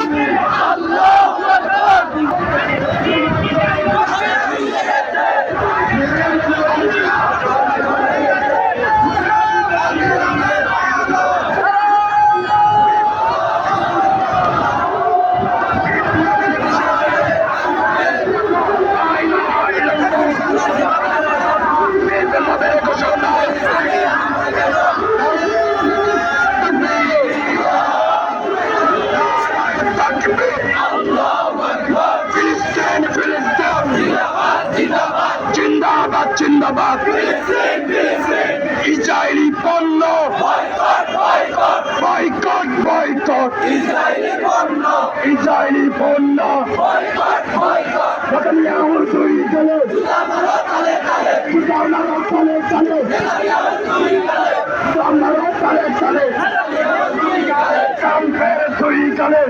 Yeah. জিন্দাবাদ Israeli পণ্য। Boycott boycott. Israeli পণ্য। ইসরায়েলি পণ্য বয়কট বয়কট আমার শরীর চলে তালে তালে তালে তালে তালে তালে